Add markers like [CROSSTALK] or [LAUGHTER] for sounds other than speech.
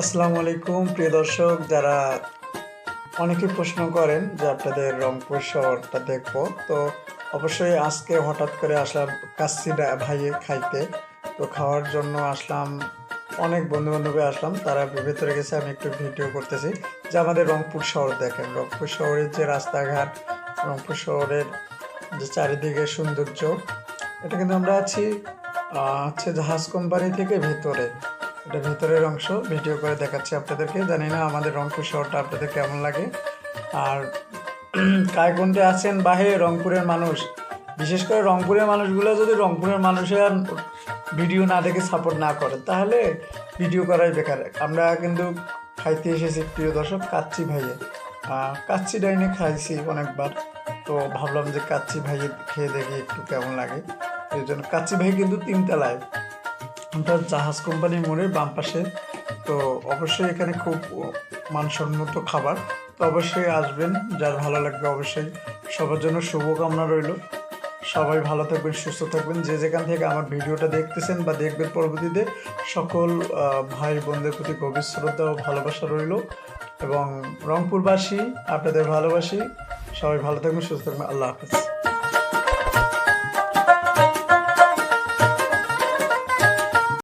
আসসালামু আলাইকুম, প্রিয় দর্শক, যারা অনেকে প্রশ্ন করেন যে আপনাদের রংপুর শহরটা দেখব, তো অবশ্যই আজকে হঠাৎ করে আসলাম কাচ্চিটা ভাইয়ে খাইতে। তো খাওয়ার জন্য আসলাম, অনেক বন্ধু বান্ধবে আসলাম, তারা ভেতরে গেছে, আমি একটু ভিডিও করতেছি যে আমাদের রংপুর শহর দেখেন। রংপুর শহরের যে রাস্তাঘাট, রংপুর শহরের যে চারিদিকে সৌন্দর্য, এটা কিন্তু আমরা আছি হচ্ছে জাহাজ কোম্পানি থেকে ভেতরে। এটা ভেতরের অংশ, ভিডিও করে দেখাচ্ছি আপনাদেরকে। জানি না আমাদের রংপুর শহরটা আপনাদের কেমন লাগে। আর [CLEARS THROAT] কায়কুণ্ডে আছেন বাহে রংপুরের মানুষ? বিশেষ করে রংপুরের মানুষগুলো যদি রংপুরের মানুষের ভিডিও না দেখে সাপোর্ট না করে, তাহলে ভিডিও করাই বেকার। আমরা কিন্তু খাইতে এসেছি, প্রিয় দর্শক, কাচ্চি ভাইয়ে। কাচ্চি ডাইনে খাইছি অনেকবার। তো ভাবলাম যে কাচ্চি ভাইয়ে খেয়ে দেখি একটু কেমন লাগে। এই জন্য কাচ্চি ভাই কিন্তু তিনটা তিনতলায়। ওটা জাহাজ কোম্পানি মোড়ের বাম পাশে। তো অবশ্যই এখানে খুব মানসম্মত খাবার। তো অবশ্যই আসবেন, যার ভালো লাগবে অবশ্যই। সবার জন্য শুভকামনা রইল। সবাই ভালো থাকবেন, সুস্থ থাকবেন। যে যেখান থেকে আমার ভিডিওটা দেখতেছেন বা দেখবেন পরবর্তীতে, সকল ভাই বোনদের প্রতি গভীর শ্রদ্ধা ও ভালোবাসা রইল। এবং রংপুরবাসী, আপনাদের ভালোবাসি। সবাই ভালো থাকবেন, সুস্থ থাকবেন। আল্লাহ হাফেজ।